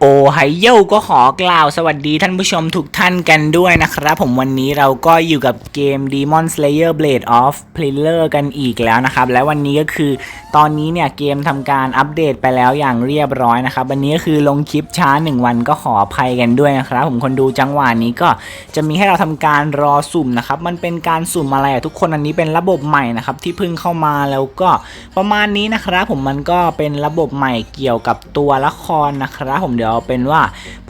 โอไฮโยก็ขอกล่าวสวัสดีท่านผู้ชมทุกท่านกันด้วยนะครับผมวันนี้เราก็อยู่กับเกม Demon Slayer Blade of p l i l e r กันอีกแล้วนะครับ และวันนี้ก็คือตอนนี้เนี่ยเกมทำการอัปเดตไปแล้วอย่างเรียบร้อยนะครับวันนี้ก็คือลงคลิปช้า 1 วันก็ขออภัยกันด้วยนะครับ ผมคนดูจังหวะนี้ก็จะมีให้เราทำการรอสุ่มนะครับมันเป็นการสุ่มอะไรทุกคนอันนี้เป็นระบบใหม่นะครับที่เพิ่งเข้ามาแล้วก็ประมาณนี้นะครับผมมันก็เป็นระบบใหม่เกี่ยวกับตัวละครนะครับผมเดี๋ยวเอาเป็นว่า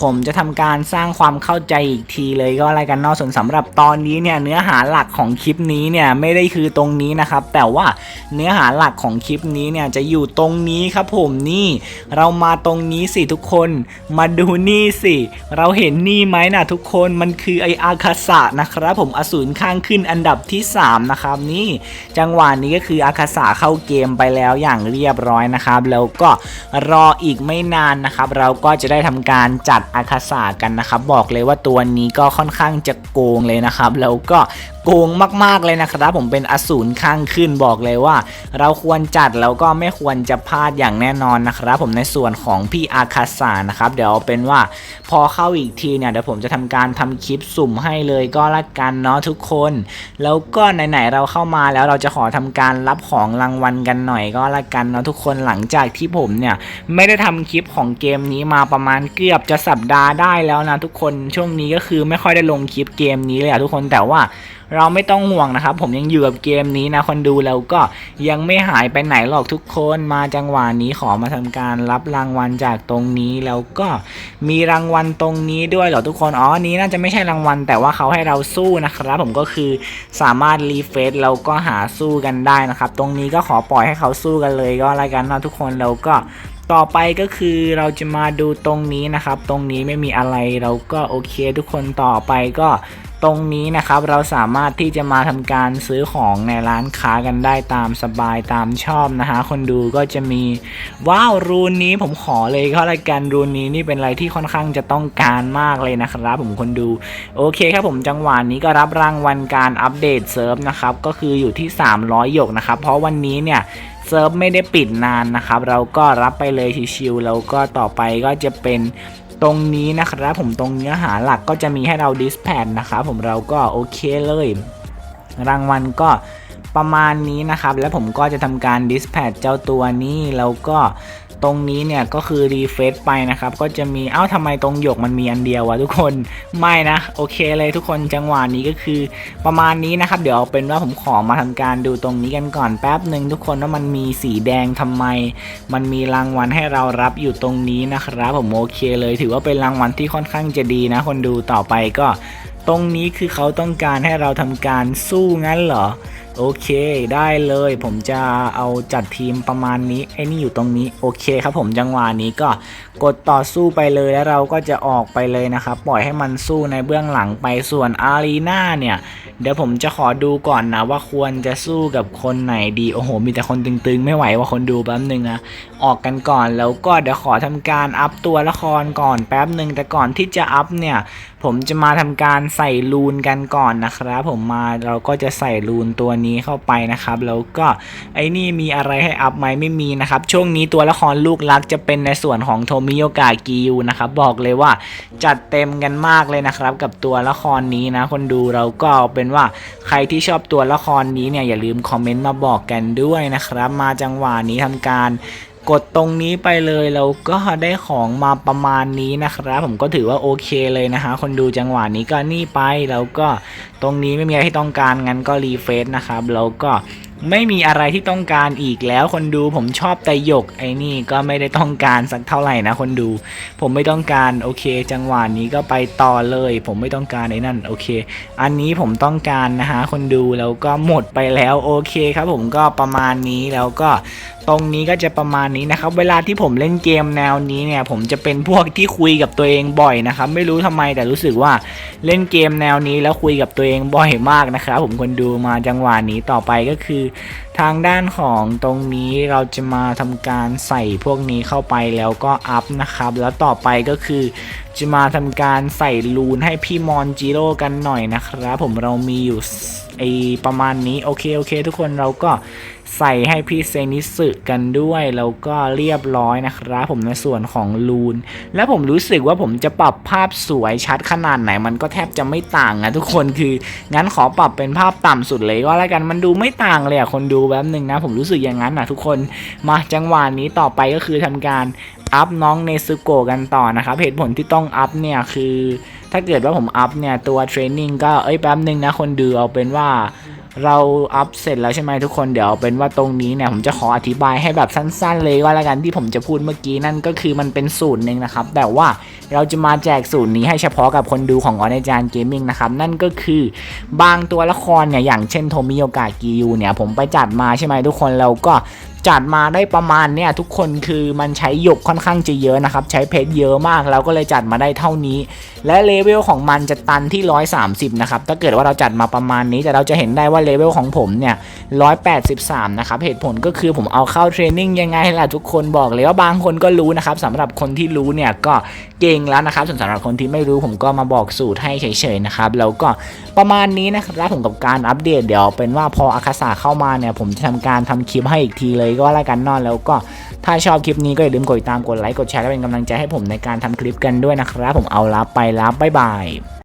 ผมจะทำการสร้างความเข้าใจอีกทีเลยก็อะไรกันเนอกส่วนสำหรับตอนนี้เนี่ยเนื้อหาหลักของคลิปนี้เนี่ยไม่ได้คือตรงนี้นะครับ แต่ว่าเนื้อหาหลักของคลิปนี้เนี่ยจะอยู่ตรงนี้ครับผมนี่ เรามาตรงนี้สิทุกคน มาดูนี่สิ เราเห็นนี่ไหมนะทุกคนมันคือไออาคาสะนะครับผมอสูรข้างขึ้นอันดับที่ 3 นะครับนี่จังหวะนี้ก็คืออาคาสะเข้าเกมไปแล้วอย่างเรียบร้อยนะครับ แล้วก็รออีกไม่นานนะครับ เราก็จะได้ทำการจัดอาคาสากันนะครับ บอกเลยว่าตัวนี้ก็ค่อนข้างจะโกงเลยนะครับ แล้วก็ โกงมากๆเลยนะครับ ผมเป็นอสูรข้างขึ้นบอกเลยว่า เราควรจัดแล้วก็ไม่ควรจะพลาดอย่างแน่นอนนะครับ ผมในส่วนของพี่อาคาสานะครับ เดี๋ยวเอาเป็นว่าพอเข้าอีกทีเนี่ยเดี๋ยวผมจะทำการทำคลิปสุ่มให้เลยก็ละกันเนาะทุกคน แล้วก็ไหนๆเราเข้ามาแล้วเราจะขอทำการรับของรางวัลกันหน่อยก็ละกันเนาะทุกคนหลังจากที่ผมเนี่ยไม่ได้ทำคลิปของเกมนี้มาประมาณเกือบจะสัปดาห์ได้แล้วนะทุกคนช่วงนี้ก็คือไม่ค่อยได้ลงคลิปเกมนี้เลยอะทุกคนแต่ว่าเราไม่ต้องห่วงนะครับ ผมยังอยู่กับเกมนี้นะคนดูแล้วก็ยังไม่หายไปไหนหรอกทุกคนมาจังหวะนี้ขอมาทำการรับรางวัลจากตรงนี้แล้วก็มีรางวัลตรงนี้ด้วยเหรอทุกคนอ๋อนี้น่าจะไม่ใช่รางวัล แต่ว่าเขาให้เราสู้นะครับ ผมก็คือสามารถรีเฟซแล้วก็หาสู้กันได้นะครับ ตรงนี้ก็ขอปล่อยให้เขาสู้กันเลยก็แล้วกันนะทุกคนแล้วก็ต่อไปก็คือเราจะมาดูตรงนี้นะครับ ตรงนี้ไม่มีอะไรเราก็โอเค ทุกคนต่อไปก็ ตรงนี้นะครับเราสามารถที่จะมาทำการซื้อของในร้านค้ากันได้ตามสบายตามชอบนะฮะคนดูก็จะมีว้าวรูนนี้ผมขอเลยก็รายการรูนนี้นี่เป็นอะไรที่ค่อนข้างจะต้องการมากเลยนะครับผมคนดูโอเคครับผมจังหวะนี้ก็รับรางวัลการอัปเดตเซิร์ฟนะครับก็คืออยู่ที่ 300 หยกนะครับเพราะวันนี้เนี่ยเซิร์ฟไม่ได้ปิดนานนะครับ เราก็รับไปเลยชิวๆแล้วก็ต่อไปก็จะเป็น ตรงนี้นะครับผมตรงเนื้อหาหลักก็จะมีให้เราดิสแพดนะครับผมเราก็โอเคเลย รางวัลก็ประมาณนี้นะครับ แล้วผมก็จะทำการดิสแพดเจ้าตัวนี้แล้วก็ ตรงนี้เนี่ยก็คือรีเฟซไปนะครับ ก็จะมีเอ้าทำไมตรงหยกมันมีอันเดียววะทุกคนไม่นะ โอเคเลยทุกคนจังหวะนี้ก็คือประมาณนี้นะครับ เดี๋ยวเอาเป็นว่าผมขอมาทำการดูตรงนี้กันก่อนแป๊บหนึ่งทุกคนว่ามันมีสีแดงทำไม มันมีรางวัลให้เรารับอยู่ตรงนี้นะครับ ผมโอเคเลย ถือว่าเป็นรางวัลที่ค่อนข้างจะดีนะ คนดูต่อไปก็ ตรงนี้คือเขาต้องการให้เราทำการสู้งั้นเหรอ โอเคได้เลย ผมจะเอาจัดทีมประมาณนี้ไอ้นี่อยู่ตรงนี้โอเคครับผมจังหวะนี้ก็กดต่อสู้ไปเลยแล้วเราก็จะออกไปเลยนะครับปล่อยให้มันสู้ในเบื้องหลังไปส่วนอารีนาเนี่ยเดี๋ยวผมจะขอดูก่อนนะว่าควรจะสู้กับคนไหนดีโอ้โห มีแต่คนตึงๆ ไม่ไหวว่าคนดูแป๊บหนึ่งนะออกกันก่อนแล้วก็เดี๋ยวขอทำการอัพตัวละครก่อนแป๊บหนึ่งแต่ก่อนที่จะอัพเนี่ย ผมจะมาทำการใส่รูนกันก่อนนะครับ ผมมาเราก็จะใส่รูนตัวนี้เข้าไปนะครับ แล้วก็ไอ้นี่มีอะไรให้อัพไหมไม่มีนะครับ ช่วงนี้ตัวละครลูกรักจะเป็นในส่วนของโทมิโยกะกิยูนะครับ บอกเลยว่าจัดเต็มกันมากเลยนะครับ กับตัวละครนี้นะ คนดูเราก็เอาเป็นว่าใครที่ชอบตัวละครนี้เนี่ยอย่าลืมคอมเมนต์มาบอกกันด้วยนะครับ มาจังหวะนี้ทำการ กดตรงนี้ไปเลยแล้วก็ได้ของมาประมาณนี้นะครับ ผมก็ถือว่าโอเคเลยนะฮะคนดูจังหวะนี้ก็นี่ไปแล้วก็ตรงนี้ไม่มีอะไรที่ต้องการงั้นก็รีเฟซนะครับแล้วก็ไม่มีอะไรที่ต้องการอีกแล้วคนดูผมชอบแต่หยกไอ้นี่ก็ไม่ได้ต้องการสักเท่าไหร่นะคนดู ผมไม่ต้องการโอเค จังหวะนี้ก็ไปต่อเลย ผมไม่ต้องการไอ้นั่นโอเค อันนี้ผมต้องการนะฮะคนดูแล้วก็หมดไปแล้วโอเคครับผมก็ประมาณนี้แล้วก็ ตรงนี้ก็จะประมาณนี้นะครับ เวลาที่ผมเล่นเกมแนวนี้เนี่ย ผมจะเป็นพวกที่คุยกับตัวเองบ่อยนะครับ ไม่รู้ทำไมแต่รู้สึกว่าเล่นเกมแนวนี้แล้วคุยกับตัวเองบ่อยมากนะครับ ผมคนดูมาจังหวะนี้ต่อไปก็คือ ทางด้านของตรงนี้เราจะมาทำการใส่พวกนี้เข้าไปแล้วก็อัพนะครับ แล้วต่อไปก็คือจะมาทำการใส่รูนให้พี่มอนจิโร่กันหน่อยนะครับ ผมเรามีอยู่ไอประมาณนี้โอเคโอเค ทุกคนเราก็ ใส่ให้พี่เซนิสึกันด้วย แล้วก็เรียบร้อยนะครับผมในส่วนของลูน แล้วผมรู้สึกว่าผมจะปรับภาพสวยชัดขนาดไหน มันก็แทบจะไม่ต่างนะทุกคนคือ งั้นขอปรับเป็นภาพต่ำสุดเลยก็แล้วกันมันดูไม่ต่างเลยอะคนดูแป๊บหนึ่งนะ ผมรู้สึกอย่างนั้นนะทุกคนมาจังหวะนี้ต่อไปก็คือทำการอัพน้องเนซึโกะกันต่อนะครับเหตุผลที่ต้องอัพเนี่ยคือ ถ้าเกิดว่าผมอัพเนี่ยตัวเทรนนิ่งก็เอ้ยแป๊บหนึ่งนะคนดูเอาเป็นว่า เราอัพเสร็จแล้วใช่ไหมทุกคนเดี๋ยวเป็นว่าตรงนี้เนี่ยผมจะขออธิบายให้แบบสั้น ๆ เลยก็แล้วกันที่ผมจะพูดเมื่อกี้นั่นก็คือมันเป็นสูตรหนึ่งนะครับแต่ว่าเราจะมาแจกสูตรนี้ให้เฉพาะกับคนดูของออนจานเกมมิ่งนะครับนั่นก็คือบางตัวละครเนี่ยอย่างเช่นโทมิโอกะกิยูเนี่ยผมไปจัดมาใช่ไหมทุกคนเราก็ จัดมาได้ประมาณเนี่ยทุกคนคือมันใช้หยกค่อนข้างจะเยอะนะครับ ใช้เพชรเยอะมากเราก็เลยจัดมาได้เท่านี้ และเลเวลของมันจะตันที่ 130 นะครับ ถ้าเกิดว่าเราจัดมาประมาณนี้แต่เราจะเห็นได้ว่าเลเวลของผมเนี่ย 183 นะครับ เหตุผลก็คือผมเอาเข้าเทรนนิ่งยังไงล่ะทุกคนบอกเลยว่าบางคนก็รู้นะครับสำหรับคนที่รู้เนี่ยก็เก่งแล้วนะครับส่วนสำหรับคนที่ไม่รู้ผมก็มาบอกสูตรให้เฉยๆนะครับแล้วก็ประมาณนี้นะครับผมกับการอัปเดตเดี๋ยวเป็นว่าพออาคาสาเข้ามาเนี่ยผมจะทำการทำคลิปให้อีกทีเลยก็แล้วกันนอนแล้วก็ถ้าชอบคลิปนี้ก็อย่าลืมกดติดตามกดไลค์กดแชร์และเป็นกำลังใจให้ผมในการทำคลิปกันด้วยนะครับ ผมเอาลับไปลับบ๊ายบาย